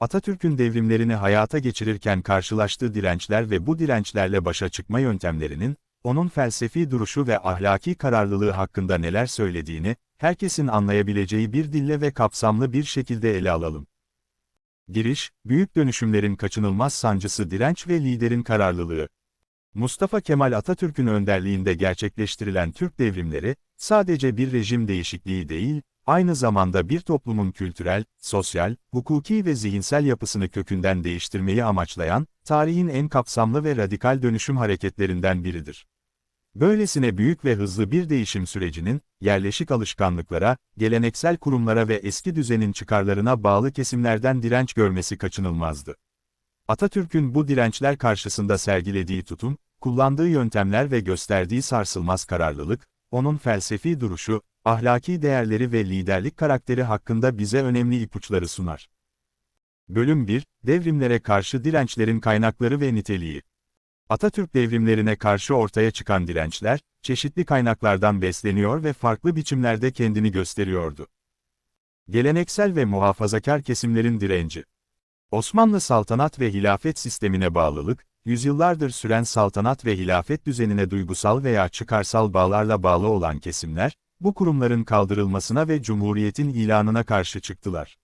Atatürk'ün devrimlerini hayata geçirirken karşılaştığı dirençler ve bu dirençlerle başa çıkma yöntemlerinin, onun felsefi duruşu ve ahlaki kararlılığı hakkında neler söylediğini, herkesin anlayabileceği bir dille ve kapsamlı bir şekilde ele alalım. Giriş, büyük dönüşümlerin kaçınılmaz sancısı direnç ve liderin kararlılığı. Mustafa Kemal Atatürk'ün önderliğinde gerçekleştirilen Türk devrimleri, sadece bir rejim değişikliği değil, aynı zamanda bir toplumun kültürel, sosyal, hukuki ve zihinsel yapısını kökünden değiştirmeyi amaçlayan, tarihin en kapsamlı ve radikal dönüşüm hareketlerinden biridir. Böylesine büyük ve hızlı bir değişim sürecinin, yerleşik alışkanlıklara, geleneksel kurumlara ve eski düzenin çıkarlarına bağlı kesimlerden direnç görmesi kaçınılmazdı. Atatürk'ün bu dirençler karşısında sergilediği tutum, kullandığı yöntemler ve gösterdiği sarsılmaz kararlılık, onun felsefi duruşu, ahlaki değerleri ve liderlik karakteri hakkında bize önemli ipuçları sunar. Bölüm 1, Devrimlere karşı dirençlerin kaynakları ve niteliği. Atatürk devrimlerine karşı ortaya çıkan dirençler, çeşitli kaynaklardan besleniyor ve farklı biçimlerde kendini gösteriyordu. Geleneksel ve muhafazakar kesimlerin direnci. Osmanlı saltanat ve hilafet sistemine bağlılık, yüzyıllardır süren saltanat ve hilafet düzenine duygusal veya çıkarsal bağlarla bağlı olan kesimler, bu kurumların kaldırılmasına ve cumhuriyetin ilanına karşı çıktılar.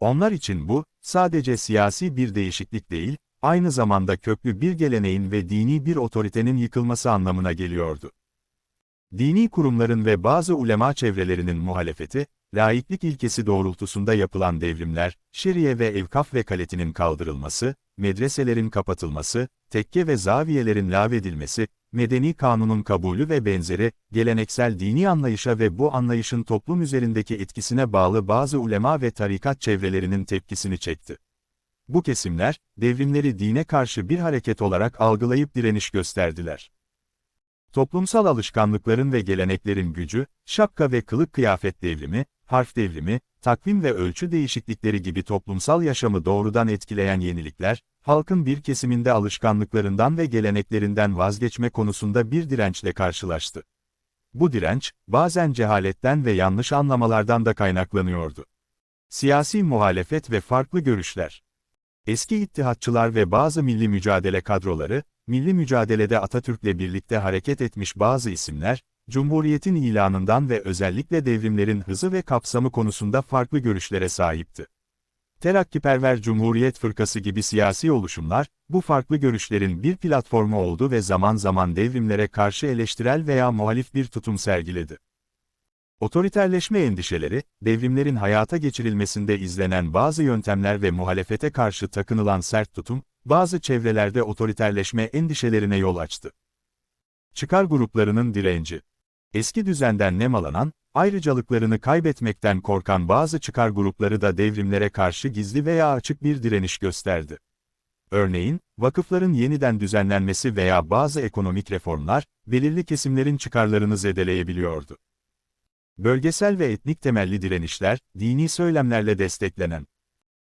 Onlar için bu, sadece siyasi bir değişiklik değil, aynı zamanda köklü bir geleneğin ve dini bir otoritenin yıkılması anlamına geliyordu. Dini kurumların ve bazı ulema çevrelerinin muhalefeti, laiklik ilkesi doğrultusunda yapılan devrimler, şeriye ve evkaf vekaletinin kaldırılması, medreselerin kapatılması, tekke ve zaviyelerin lağvedilmesi, medeni kanunun kabulü ve benzeri, geleneksel dini anlayışa ve bu anlayışın toplum üzerindeki etkisine bağlı bazı ulema ve tarikat çevrelerinin tepkisini çekti. Bu kesimler, devrimleri dine karşı bir hareket olarak algılayıp direniş gösterdiler. Toplumsal alışkanlıkların ve geleneklerin gücü, şapka ve kılık kıyafet devrimi, harf devrimi, takvim ve ölçü değişiklikleri gibi toplumsal yaşamı doğrudan etkileyen yenilikler, halkın bir kesiminde alışkanlıklarından ve geleneklerinden vazgeçme konusunda bir dirençle karşılaştı. Bu direnç, bazen cehaletten ve yanlış anlamalardan da kaynaklanıyordu. Siyasi muhalefet ve farklı görüşler. Eski ittihatçılar ve bazı milli mücadele kadroları, milli mücadelede Atatürk'le birlikte hareket etmiş bazı isimler, Cumhuriyet'in ilanından ve özellikle devrimlerin hızı ve kapsamı konusunda farklı görüşlere sahipti. Terakkiperver Cumhuriyet Fırkası gibi siyasi oluşumlar, bu farklı görüşlerin bir platformu oldu ve zaman zaman devrimlere karşı eleştirel veya muhalif bir tutum sergiledi. Otoriterleşme endişeleri, devrimlerin hayata geçirilmesinde izlenen bazı yöntemler ve muhalefete karşı takınılan sert tutum, bazı çevrelerde otoriterleşme endişelerine yol açtı. Çıkar gruplarının direnci. Eski düzenden nemalanan, ayrıcalıklarını kaybetmekten korkan bazı çıkar grupları da devrimlere karşı gizli veya açık bir direniş gösterdi. Örneğin, vakıfların yeniden düzenlenmesi veya bazı ekonomik reformlar, belirli kesimlerin çıkarlarını zedeleyebiliyordu. Bölgesel ve etnik temelli direnişler, dini söylemlerle desteklenen.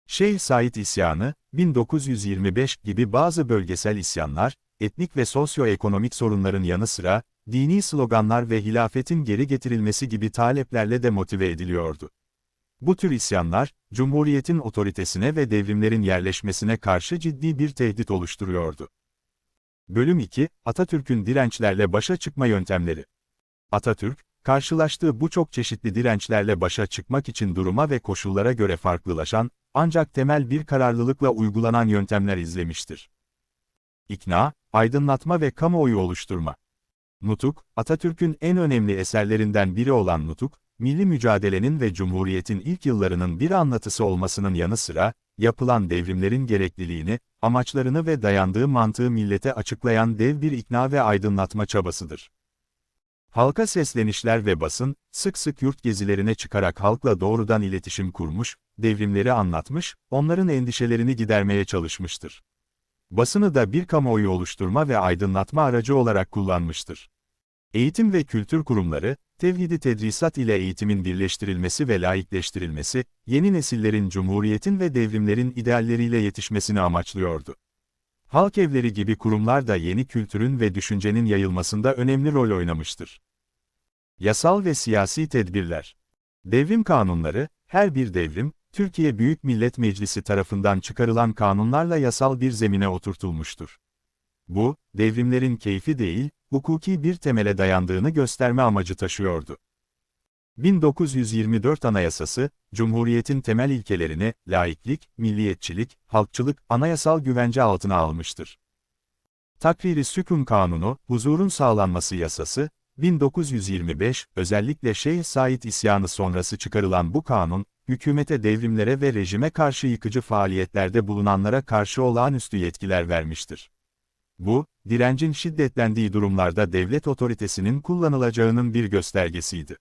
Şeyh Said isyanı, 1925 gibi bazı bölgesel isyanlar, etnik ve sosyoekonomik sorunların yanı sıra, dini sloganlar ve hilafetin geri getirilmesi gibi taleplerle de motive ediliyordu. Bu tür isyanlar, Cumhuriyet'in otoritesine ve devrimlerin yerleşmesine karşı ciddi bir tehdit oluşturuyordu. Bölüm 2, Atatürk'ün dirençlerle başa çıkma yöntemleri. Atatürk, karşılaştığı bu çok çeşitli dirençlerle başa çıkmak için duruma ve koşullara göre farklılaşan, ancak temel bir kararlılıkla uygulanan yöntemler izlemiştir. İkna, aydınlatma ve kamuoyu oluşturma. Nutuk, Atatürk'ün en önemli eserlerinden biri olan Nutuk, milli mücadelenin ve Cumhuriyet'in ilk yıllarının bir anlatısı olmasının yanı sıra, yapılan devrimlerin gerekliliğini, amaçlarını ve dayandığı mantığı millete açıklayan dev bir ikna ve aydınlatma çabasıdır. Halka seslenişler ve basın, sık sık yurt gezilerine çıkarak halkla doğrudan iletişim kurmuş, devrimleri anlatmış, onların endişelerini gidermeye çalışmıştır. Basını da bir kamuoyu oluşturma ve aydınlatma aracı olarak kullanmıştır. Eğitim ve kültür kurumları, tevhidi tedrisat ile eğitimin birleştirilmesi ve laikleştirilmesi, yeni nesillerin cumhuriyetin ve devrimlerin idealleriyle yetişmesini amaçlıyordu. Halk evleri gibi kurumlar da yeni kültürün ve düşüncenin yayılmasında önemli rol oynamıştır. Yasal ve siyasi tedbirler. Devrim kanunları, her bir devrim, Türkiye Büyük Millet Meclisi tarafından çıkarılan kanunlarla yasal bir zemine oturtulmuştur. Bu, devrimlerin keyfi değil, hukuki bir temele dayandığını gösterme amacı taşıyordu. 1924 Anayasası, Cumhuriyetin temel ilkelerini, laiklik, milliyetçilik, halkçılık, anayasal güvence altına almıştır. Takriri Sükun Kanunu, huzurun sağlanması yasası, 1925, özellikle Şeyh Said isyanı sonrası çıkarılan bu kanun, hükümete devrimlere ve rejime karşı yıkıcı faaliyetlerde bulunanlara karşı olağanüstü yetkiler vermiştir. Bu, direncin şiddetlendiği durumlarda devlet otoritesinin kullanılacağının bir göstergesiydi.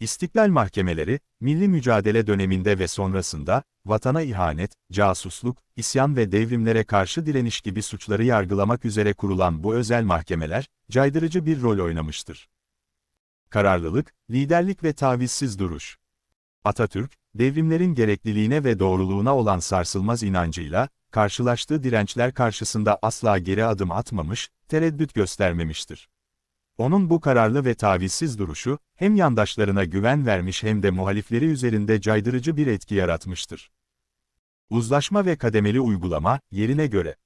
İstiklal mahkemeleri, milli mücadele döneminde ve sonrasında, vatana ihanet, casusluk, isyan ve devrimlere karşı direniş gibi suçları yargılamak üzere kurulan bu özel mahkemeler, caydırıcı bir rol oynamıştır. Kararlılık, liderlik ve tavizsiz duruş. Atatürk, devrimlerin gerekliliğine ve doğruluğuna olan sarsılmaz inancıyla, karşılaştığı dirençler karşısında asla geri adım atmamış, tereddüt göstermemiştir. Onun bu kararlı ve tavizsiz duruşu, hem yandaşlarına güven vermiş hem de muhalifleri üzerinde caydırıcı bir etki yaratmıştır. Uzlaşma ve kademeli uygulama, yerine göre.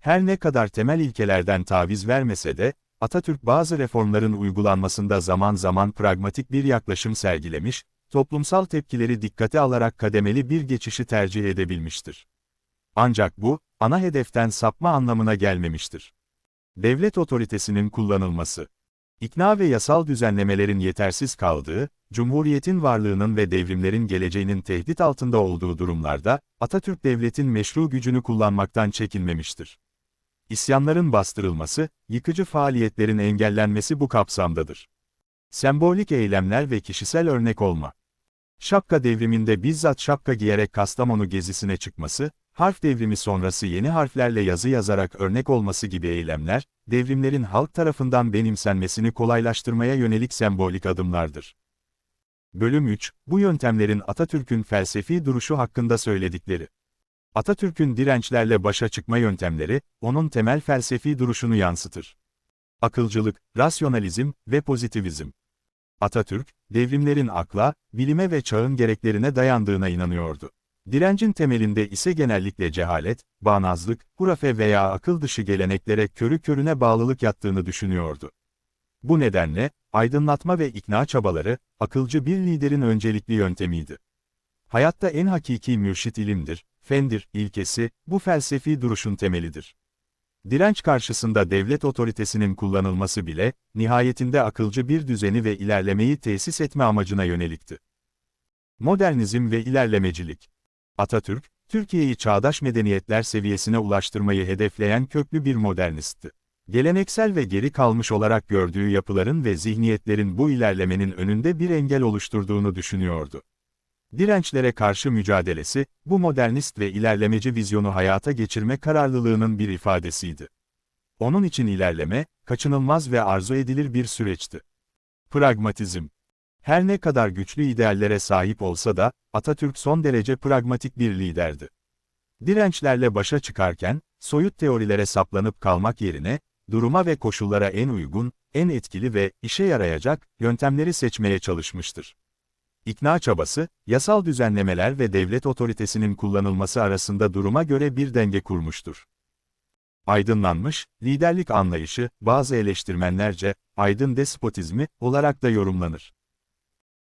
Her ne kadar temel ilkelerden taviz vermese de, Atatürk bazı reformların uygulanmasında zaman zaman pragmatik bir yaklaşım sergilemiş, toplumsal tepkileri dikkate alarak kademeli bir geçişi tercih edebilmiştir. Ancak bu, ana hedeften sapma anlamına gelmemiştir. Devlet otoritesinin kullanılması İkna ve yasal düzenlemelerin yetersiz kaldığı, Cumhuriyetin varlığının ve devrimlerin geleceğinin tehdit altında olduğu durumlarda, Atatürk devletin meşru gücünü kullanmaktan çekinmemiştir. İsyanların bastırılması, yıkıcı faaliyetlerin engellenmesi bu kapsamdadır. Sembolik eylemler ve kişisel örnek olma. Şapka devriminde bizzat şapka giyerek Kastamonu gezisine çıkması, harf devrimi sonrası yeni harflerle yazı yazarak örnek olması gibi eylemler, devrimlerin halk tarafından benimsenmesini kolaylaştırmaya yönelik sembolik adımlardır. Bölüm 3, bu yöntemlerin Atatürk'ün felsefi duruşu hakkında söyledikleri. Atatürk'ün dirençlerle başa çıkma yöntemleri, onun temel felsefi duruşunu yansıtır. Akılcılık, rasyonalizm ve pozitivizm. Atatürk, devrimlerin akla, bilime ve çağın gereklerine dayandığına inanıyordu. Direncin temelinde ise genellikle cehalet, bağnazlık, hurafe veya akıl dışı geleneklere körü körüne bağlılık yattığını düşünüyordu. Bu nedenle, aydınlatma ve ikna çabaları, akılcı bir liderin öncelikli yöntemiydi. Hayatta en hakiki mürşit ilimdir, fendir, ilkesi, bu felsefi duruşun temelidir. Direnç karşısında devlet otoritesinin kullanılması bile, nihayetinde akılcı bir düzeni ve ilerlemeyi tesis etme amacına yönelikti. Modernizm ve ilerlemecilik Atatürk, Türkiye'yi çağdaş medeniyetler seviyesine ulaştırmayı hedefleyen köklü bir modernistti. Geleneksel ve geri kalmış olarak gördüğü yapıların ve zihniyetlerin bu ilerlemenin önünde bir engel oluşturduğunu düşünüyordu. Dirençlere karşı mücadelesi, bu modernist ve ilerlemeci vizyonu hayata geçirme kararlılığının bir ifadesiydi. Onun için ilerleme, kaçınılmaz ve arzu edilir bir süreçti. Pragmatizm her ne kadar güçlü ideallere sahip olsa da, Atatürk son derece pragmatik bir liderdi. Dirençlerle başa çıkarken, soyut teorilere saplanıp kalmak yerine, duruma ve koşullara en uygun, en etkili ve işe yarayacak yöntemleri seçmeye çalışmıştır. İkna çabası, yasal düzenlemeler ve devlet otoritesinin kullanılması arasında duruma göre bir denge kurmuştur. Aydınlanmış, liderlik anlayışı, bazı eleştirmenlerce, aydın despotizmi olarak da yorumlanır.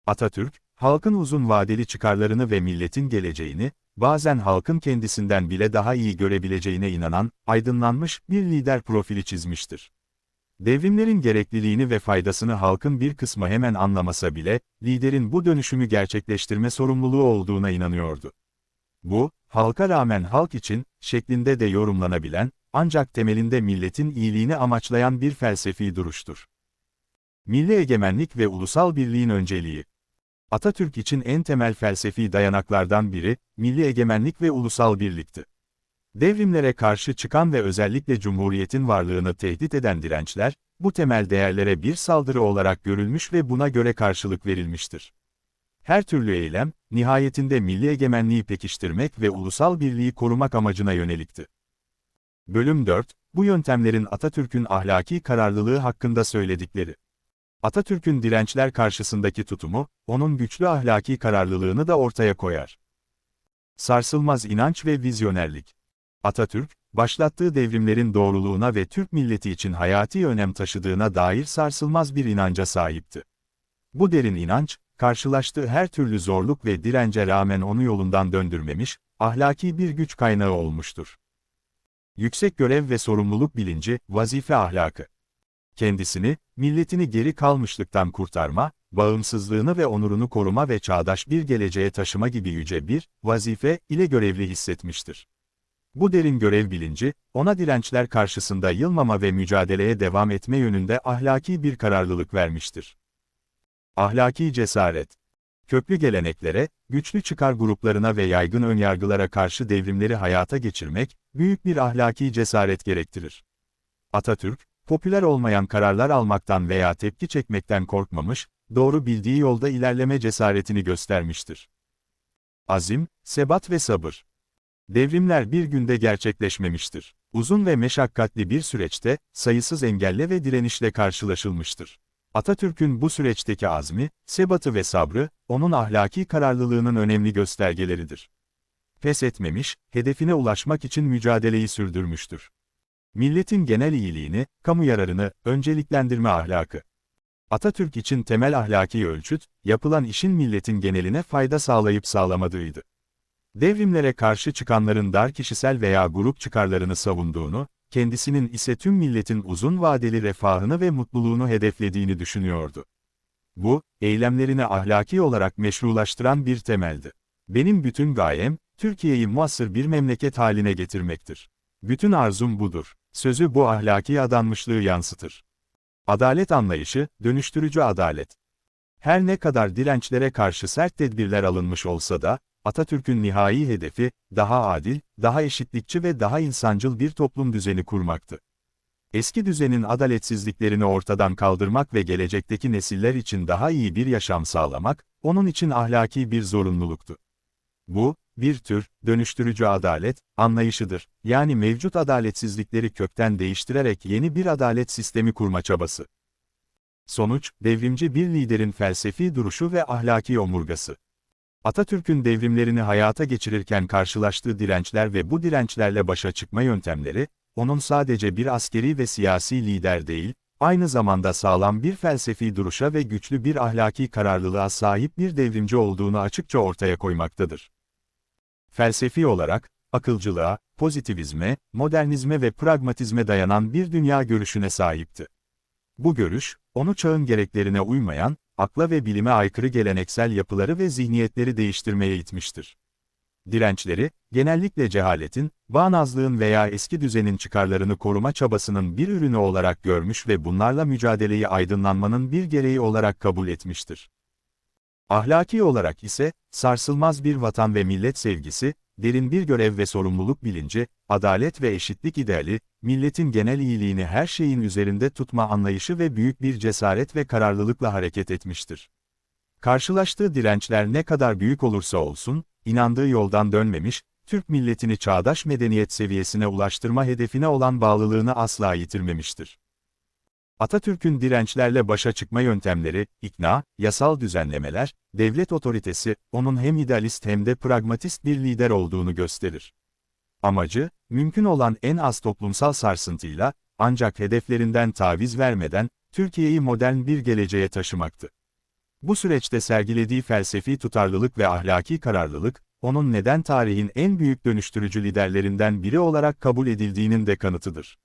Atatürk, halkın uzun vadeli çıkarlarını ve milletin geleceğini, bazen halkın kendisinden bile daha iyi görebileceğine inanan, aydınlanmış bir lider profili çizmiştir. Devrimlerin gerekliliğini ve faydasını halkın bir kısmı hemen anlamasa bile, liderin bu dönüşümü gerçekleştirme sorumluluğu olduğuna inanıyordu. Bu, halka rağmen halk için, şeklinde de yorumlanabilen, ancak temelinde milletin iyiliğini amaçlayan bir felsefi duruştur. Milli egemenlik ve ulusal birliğin önceliği Atatürk için en temel felsefi dayanaklardan biri, milli egemenlik ve ulusal birlikti. Devrimlere karşı çıkan ve özellikle Cumhuriyet'in varlığını tehdit eden dirençler, bu temel değerlere bir saldırı olarak görülmüş ve buna göre karşılık verilmiştir. Her türlü eylem, nihayetinde milli egemenliği pekiştirmek ve ulusal birliği korumak amacına yönelikti. Bölüm 4, bu yöntemlerin Atatürk'ün ahlaki kararlılığı hakkında söyledikleri. Atatürk'ün dirençler karşısındaki tutumu, onun güçlü ahlaki kararlılığını da ortaya koyar. Sarsılmaz inanç ve vizyonerlik. Atatürk, başlattığı devrimlerin doğruluğuna ve Türk milleti için hayati önem taşıdığına dair sarsılmaz bir inanca sahipti. Bu derin inanç, karşılaştığı her türlü zorluk ve dirence rağmen onu yolundan döndürmemiş, ahlaki bir güç kaynağı olmuştur. Yüksek görev ve sorumluluk bilinci, vazife ahlakı. Kendisini, milletini geri kalmışlıktan kurtarma, bağımsızlığını ve onurunu koruma ve çağdaş bir geleceğe taşıma gibi yüce bir vazife ile görevli hissetmiştir. Bu derin görev bilinci, ona dirençler karşısında yılmama ve mücadeleye devam etme yönünde ahlaki bir kararlılık vermiştir. Ahlaki cesaret. Köklü geleneklere, güçlü çıkar gruplarına ve yaygın önyargılara karşı devrimleri hayata geçirmek, büyük bir ahlaki cesaret gerektirir. Atatürk, popüler olmayan kararlar almaktan veya tepki çekmekten korkmamış, doğru bildiği yolda ilerleme cesaretini göstermiştir. Azim, sebat ve sabır. Devrimler bir günde gerçekleşmemiştir. Uzun ve meşakkatli bir süreçte, sayısız engelle ve direnişle karşılaşılmıştır. Atatürk'ün bu süreçteki azmi, sebatı ve sabrı, onun ahlaki kararlılığının önemli göstergeleridir. Pes etmemiş, hedefine ulaşmak için mücadeleyi sürdürmüştür. Milletin genel iyiliğini, kamu yararını, önceliklendirme ahlakı. Atatürk için temel ahlaki ölçüt, yapılan işin milletin geneline fayda sağlayıp sağlamadığıydı. Devrimlere karşı çıkanların dar kişisel veya grup çıkarlarını savunduğunu, kendisinin ise tüm milletin uzun vadeli refahını ve mutluluğunu hedeflediğini düşünüyordu. Bu, eylemlerini ahlaki olarak meşrulaştıran bir temeldi. Benim bütün gayem, Türkiye'yi muasır bir memleket haline getirmektir. Bütün arzum budur. Sözü bu ahlaki adanmışlığı yansıtır. Adalet anlayışı, dönüştürücü adalet. Her ne kadar dirençlere karşı sert tedbirler alınmış olsa da, Atatürk'ün nihai hedefi, daha adil, daha eşitlikçi ve daha insancıl bir toplum düzeni kurmaktı. Eski düzenin adaletsizliklerini ortadan kaldırmak ve gelecekteki nesiller için daha iyi bir yaşam sağlamak, onun için ahlaki bir zorunluluktu. Bu, bir tür, dönüştürücü adalet, anlayışıdır. Yani mevcut adaletsizlikleri kökten değiştirerek yeni bir adalet sistemi kurma çabası. Sonuç, devrimci bir liderin felsefi duruşu ve ahlaki omurgası. Atatürk'ün devrimlerini hayata geçirirken karşılaştığı dirençler ve bu dirençlerle başa çıkma yöntemleri, onun sadece bir askeri ve siyasi lider değil, aynı zamanda sağlam bir felsefi duruşa ve güçlü bir ahlaki kararlılığa sahip bir devrimci olduğunu açıkça ortaya koymaktadır. Felsefi olarak, akılcılığa, pozitivizme, modernizme ve pragmatizme dayanan bir dünya görüşüne sahipti. Bu görüş, onu çağın gereklerine uymayan, akla ve bilime aykırı geleneksel yapıları ve zihniyetleri değiştirmeye itmiştir. Dirençleri, genellikle cehaletin, bağnazlığın veya eski düzenin çıkarlarını koruma çabasının bir ürünü olarak görmüş ve bunlarla mücadeleyi aydınlanmanın bir gereği olarak kabul etmiştir. Ahlaki olarak ise, sarsılmaz bir vatan ve millet sevgisi, derin bir görev ve sorumluluk bilinci, adalet ve eşitlik ideali, milletin genel iyiliğini her şeyin üzerinde tutma anlayışı ve büyük bir cesaret ve kararlılıkla hareket etmiştir. Karşılaştığı dirençler ne kadar büyük olursa olsun, inandığı yoldan dönmemiş, Türk milletini çağdaş medeniyet seviyesine ulaştırma hedefine olan bağlılığını asla yitirmemiştir. Atatürk'ün dirençlerle başa çıkma yöntemleri, ikna, yasal düzenlemeler, devlet otoritesi, onun hem idealist hem de pragmatist bir lider olduğunu gösterir. Amacı, mümkün olan en az toplumsal sarsıntıyla, ancak hedeflerinden taviz vermeden, Türkiye'yi modern bir geleceğe taşımaktı. Bu süreçte sergilediği felsefi tutarlılık ve ahlaki kararlılık, onun neden tarihin en büyük dönüştürücü liderlerinden biri olarak kabul edildiğinin de kanıtıdır.